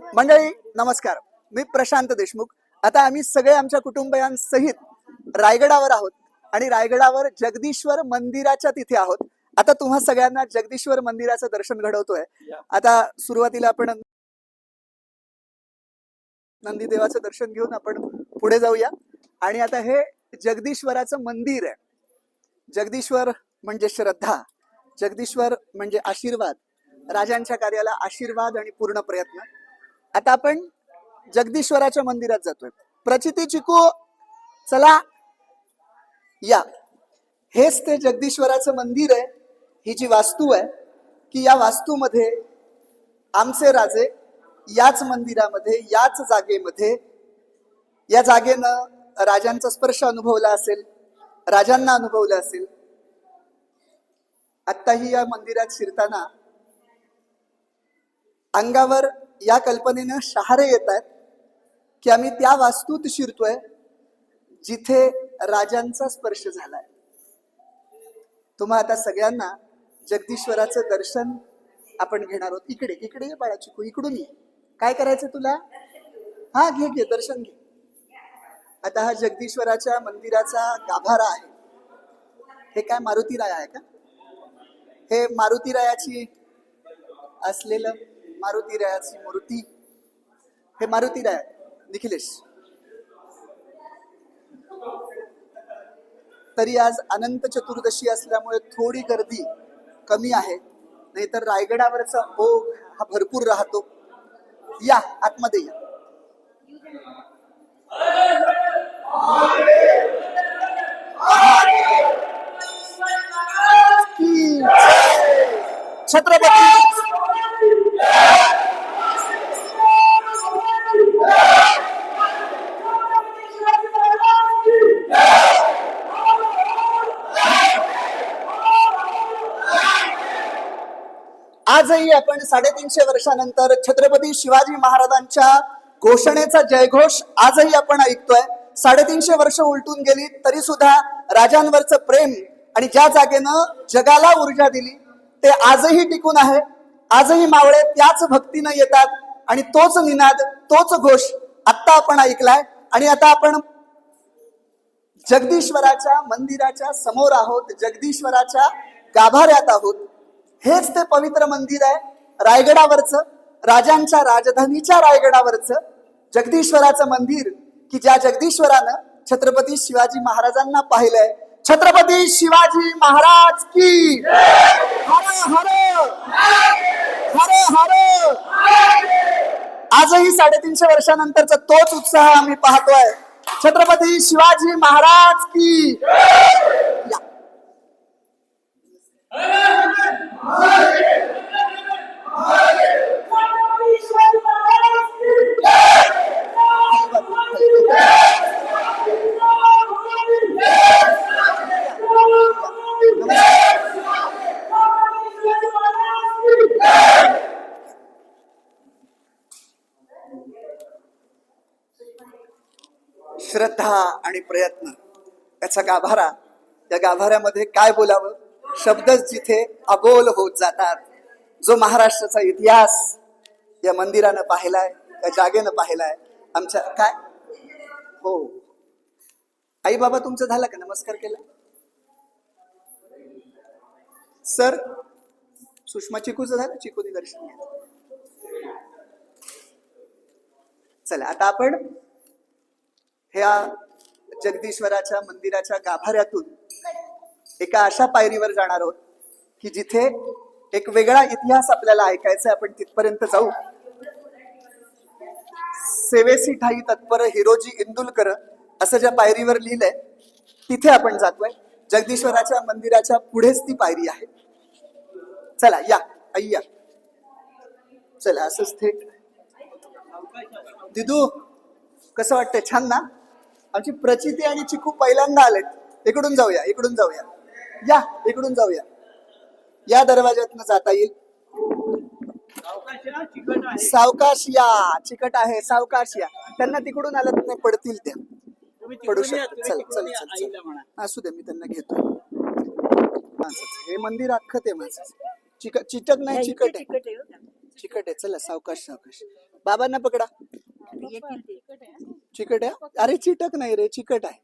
मंडळी नमस्कार. मी प्रशांत देशमुख. आता आम्ही सगळे आमच्या कुटुंबियांसहित रायगडावर आहोत आणि रायगडावर जगदीश्वर मंदिराच्या तिथे आहोत. आता तुम्हा सगळ्यांना जगदीश्वर मंदिराचं दर्शन घडवतोय. आता सुरुवातीला आपण नंदीदेवाचं दर्शन घेऊन आपण पुढे जाऊया. आणि आता हे जगदीश्वराचं मंदिर आहे. जगदीश्वर म्हणजे श्रद्धा जगदीश्वर म्हणजे आशीर्वाद राजांच्या कार्याला आशीर्वाद आणि पूर्ण प्रयत्न. आता आपण जगदीश्वराच्या मंदिरात जातोय. प्रचिती चिकू चला या. हेच ते जगदीश्वराचं मंदिर आहे. ही जी वास्तू आहे की या वास्तूमध्ये आमचे राजे याच मंदिरामध्ये याच जागेमध्ये या जागेनं राजांचा स्पर्श अनुभवला असेल राजांना अनुभवलं असेल. आत्ताही या मंदिरात शिरताना अंगावर या कल्पनेनं शहारे येत आहेत की आम्ही त्या वास्तूत शिरतोय जिथे राजांचा स्पर्श झालाय. तुम्हा आता सगळ्यांना जगदीश्वराचं दर्शन आपण घेणार आहोत. इकडे इकडे ये बाळा चिकू इकडून ये. काय करायचं तुला? हा घे घे दर्शन घे. आता हा जगदीश्वराच्या मंदिराचा गाभारा आहे. हे काय मारुतीराया आहे का? हे मारुतीरायाची असलेलं मारुती रायाची मूर्ती. हे मारुती राय निखिलेश. तरी आज अनंत चतुर्दशी असल्यामुळे थोडी गर्दी कमी आहे. नाहीतर रायगडावरचा ओघ हा भरपूर राहतो. या आतमध्ये या. छत्रपती आजही साडेतीनशे वर्षानंतर छत्रपती शिवाजी महाराजांच्या घोषणेचा जयघोष आजही आपण ऐकतोय. साडेतीनशे वर्ष उलटून गेली तरी सुद्धा राजांवरचं प्रेम आणि ज्या जागेनं जगाला ऊर्जा दिली ते आजही टिकून आहे. आजही मावळे त्याच भक्तीनं येतात आणि तोच निनाद तोच घोष आत्ता आपण ऐकलाय. आणि आता आपण जगदीश्वराच्या मंदिराच्या समोर आहोत जगदीश्वराच्या गाभाऱ्यात आहोत. हेच ते पवित्र मंदिर आहे. रायगडावरचं राजांच्या राजधानीच्या रायगडावरचं जगदीश्वराचं मंदिर की ज्या जगदीश्वरानं छत्रपती शिवाजी महाराजांना पाहिलंय. छत्रपती शिवाजी महाराज की? हर हर हर आजही साडेतीनशे वर्षानंतरचा तोच उत्साह आम्ही पाहतोय. छत्रपती शिवाजी महाराज की? या. श्रद्धा आणि प्रयत्न. याचा गाभारा. या गाभाऱ्यामध्ये काय बोलावं? शब्दच जिथे अबोल होत जातात. जो महाराष्ट्राचा इतिहास या मंदिरानं पाहिलाय या जागेनं पाहिलाय. आमच्या काय? हो. आई बाबा तुमचं झालं का? नमस्कार केला. सर सुषमा चिकूचं झालं? चिकूनी दर्शन घ्या चला आता आपण ह्या जगदीश्वराच्या मंदिराच्या गाभाऱ्यातून एका अशा पायरीवर जाणार आहोत की जिथे एक वेगळा इतिहास आपल्याला ऐकायचा आपण तिथपर्यंत जाऊ. सेवेसी ठाई तत्पर हिरोजी इंदुलकर असं ज्या पायरीवर लिहिलंय तिथे आपण जातोय. जगदीश्वराच्या मंदिराच्या पुढेच ती पायरी आहे. चला या अय्या. चला असंच थेट. दिदू कसं वाटतंय? छान ना? आमची प्रचिती आणि चिकू पहिल्यांदा आलेत. इकडून जाऊया इकडून जाऊया. या इकडून जाऊया. या दरवाज्यातनं जाता येईल. सावकाश या चिकट आहे सावकाश या त्यांना तिकडून आलं तर नाही पडतील त्या. पडू शकतात चल चल चल चल. असू दे मी त्यांना घेतो. हे मंदिर अख्खं ते माझं चिकट चिटक नाही चिकट आहे. चिकट आहे चला सावकाश सावकाश. बाबांना पकडा. चिकट आहे? अरे चिटक नाही रे चिकट आहे.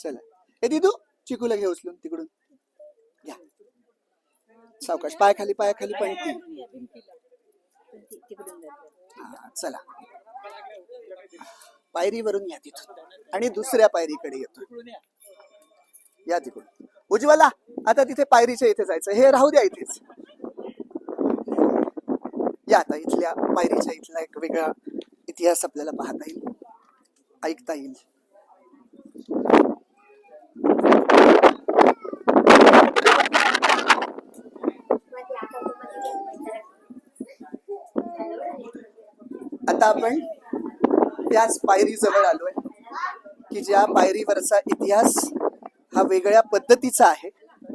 चला. हे दिदू चिकूला घे उचलून तिकडून. घ्या. सावकाश पाय खाली पाय खाली हा, चला. पायरीवरून या तिथून. आणि दुसऱ्या पायरीकडे येतो. या. तिकडून. उज्ज्वला आता तिथे पायरीच्या इथे जायचं. हे राहू द्या इथेच. या आता इथल्या पायरीच्या इथला एक वेगळा इतिहास आपल्याला पाहता येईल. ऐकता येईल. आता आपण त्याच पायरी जवळ आलोय की ज्या पायरीवरचा इतिहास हा वेगळ्या पद्धतीचा आहे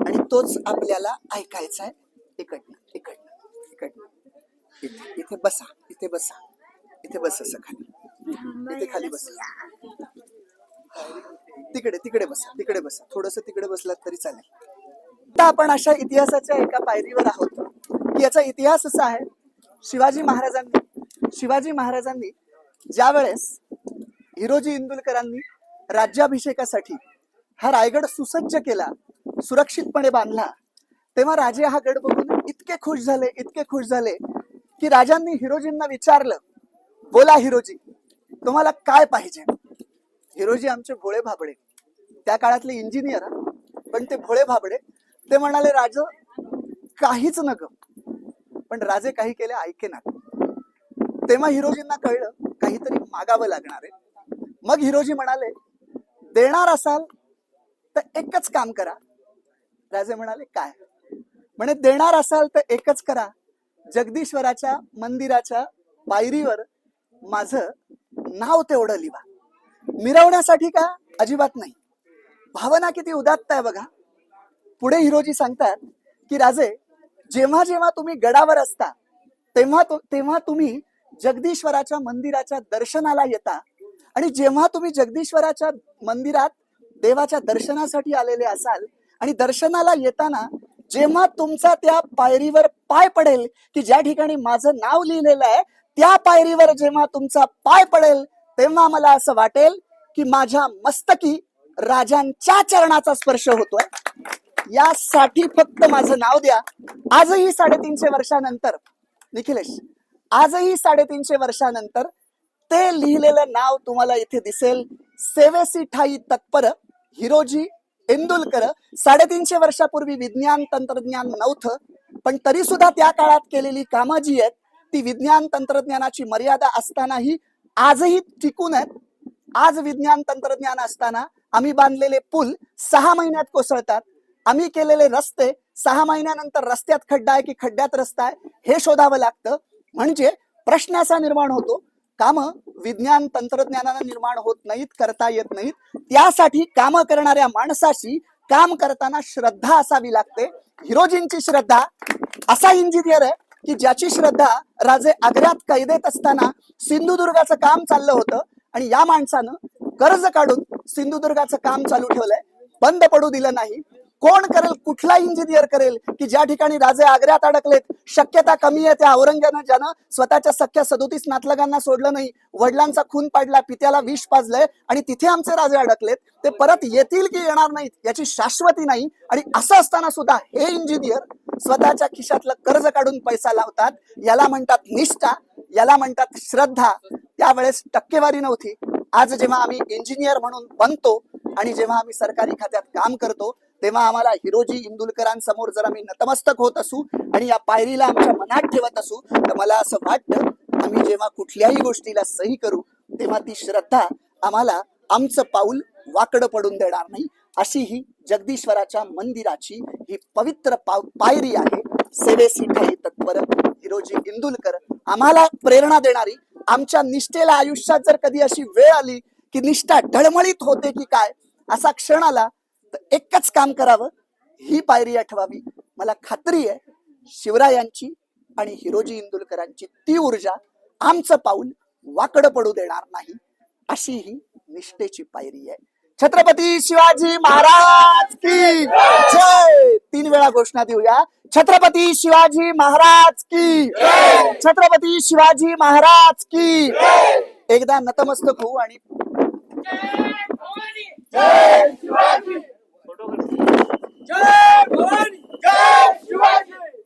आणि तोच आपल्याला ऐकायचा आहे. इकडनं इकडनं इकडनं. इथे इथे बसा इथे बसा. इथे बस असं खाली. इथे खाली बसा. तिकडे तिकडे बसा तिकडे बसा. थोडस तिकडे बसलात तरी चालेल. आता आपण अशा इतिहासाच्या एका पायरीवर आहोत की याचा इतिहास असा आहे शिवाजी महाराजांनी शिवाजी महाराजांनी ज्या वेळेस हिरोजी इंदुलकरांनी राज्याभिषेकासाठी हा रायगड सुसज्ज केला सुरक्षितपणे बांधला तेव्हा राजे हा गड बघून इतके खुश झाले इतके खुश झाले की राजांनी हिरोजींना विचारलं बोला हिरोजी तुम्हाला काय पाहिजे? हिरोजी आमचे भोळे भाबडे. त्या काळातले इंजिनियर पण ते भोळे भाबडे. ते म्हणाले राज काहीच नग. पण राजे काही केले ऐके ना. तेव्हा हिरोजींना कळलं काहीतरी मागावं लागणार आहे. मग हिरोजी म्हणाले देणार असाल तर एकच काम करा. राजे म्हणाले काय? म्हणे देणार असाल तर एकच करा. जगदीश्वराच्या मंदिराच्या पायरीवर माझं नाव तेवढं लिहा मिरवण्यासाठी का? अजिबात नाही. भावना किती उदात्त आहे बघा. पुढे हिरोजी सांगतात की राजे जेव्हा जेव्हा तुम्ही गडावर असता तेव्हा तेव्हा तुम्ही जगदीश्वराच्या मंदिराच्या दर्शनाला येता आणि जेव्हा तुम्ही जगदीश्वराच्या मंदिरात देवाच्या दर्शनासाठी आलेले असाल आणि दर्शनाला येताना जेव्हा तुमचा त्या पायरीवर पाय पडेल की ज्या ठिकाणी माझं नाव लिहिलेलं आहे त्या पायरीवर जेव्हा तुमचा पाय पडेल तेव्हा मला असं वाटेल की माझ्या मस्तकी राजांच्या चरणाचा स्पर्श होतोय. यासाठी फक्त माझं नाव द्या. आजही साडेतीनशे वर्षानंतर निखिलेश आजही साडेतीनशे वर्षानंतर ते लिहिलेलं नाव तुम्हाला इथे दिसेल. सेवेसी ठाई तत्पर हिरोजी इंदुलकर साडेतीनशे वर्षापूर्वी विज्ञान तंत्रज्ञान नव्हतं पण तरी सुद्धा त्या काळात केलेली कामं जी आहेत. ती विज्ञान तंत्रज्ञानाची मर्यादा असतानाही आजही टिकून आहेत. आज विज्ञान तंत्रज्ञान असताना आम्ही बांधलेले पूल सहा महिन्यात कोसळतात. आम्ही केलेले रस्ते सहा महिन्यानंतर रस्त्यात खड्डा आहे की खड्ड्यात रस्ता आहे हे शोधावं लागतं. म्हणजे प्रश्न असा निर्माण होतो. काम विज्ञान तंत्रज्ञानानं निर्माण होत नाहीत करता येत नाहीत. त्यासाठी काम करणाऱ्या माणसाशी काम करताना श्रद्धा असावी लागते. हिरोजींची श्रद्धा असा इंजिनियर आहे की ज्याची श्रद्धा राजे आग्र्यात कैदेत असताना सिंधुदुर्गाचं काम चाललं होतं आणि या माणसानं कर्ज काढून सिंधुदुर्गाचं काम चालू ठेवलंय. बंद पडू दिलं नाही. कोण करेल कुठला इंजिनियर करेल की ज्या ठिकाणी राजे आग्र्यात अडकलेत? शक्यता कमी आहे त्या औरंग्यानं ज्यानं स्वतःच्या सख्या सदोतीस नातलगांना सोडलं नाही. वडिलांचा खून पाडला पित्याला विष पाजलंय आणि तिथे आमचे राजे अडकलेत. ते परत येतील की येणार नाहीत याची शाश्वती नाही. आणि असं असताना सुद्धा हे इंजिनियर स्वतःच्या खिशातलं कर्ज काढून पैसा लावतात. याला म्हणतात निष्ठा याला म्हणतात श्रद्धा. त्यावेळेस टक्केवारी नव्हती. आज जेव्हा आम्ही इंजिनियर म्हणून बनतो आणि जेव्हा आम्ही सरकारी खात्यात काम करतो तेव्हा आम्हाला हिरोजी इंदुलकरांसमोर जर आम्ही नतमस्तक होत असू आणि या पायरीला आमच्या मनात ठेवत असू तर मला असं वाटतं आम्ही जेव्हा कुठल्याही गोष्टीला सही करू तेव्हा ती श्रद्धा आम्हाला आमचं पाऊल वाकडं पडून देणार नाही. अशी ही जगदीश्वराच्या मंदिराची ही पवित्र पायरी आहे. सेवेसी तत्पर हिरोजी इंदुलकर आम्हाला प्रेरणा देणारी आमच्या निष्ठेला आयुष्यात जर कधी अशी वेळ आली की निष्ठा ढळमळीत होते की काय असा क्षण आला तर एकच काम करावं ही पायरी आठवावी. मला खात्री आहे शिवरायांची आणि हिरोजी इंदुलकरांची ती ऊर्जा आमचं पाऊल वाकडं पडू देणार नाही अशी ही निष्ठेची पायरी आहे. छत्रपती शिवाजी महाराज की तीन वेळा घोषणा देऊया. छत्रपती शिवाजी महाराज की छत्रपती शिवाजी महाराज की एकदा नतमस्तक होऊ आणि जय भवानी जय शिवाजी!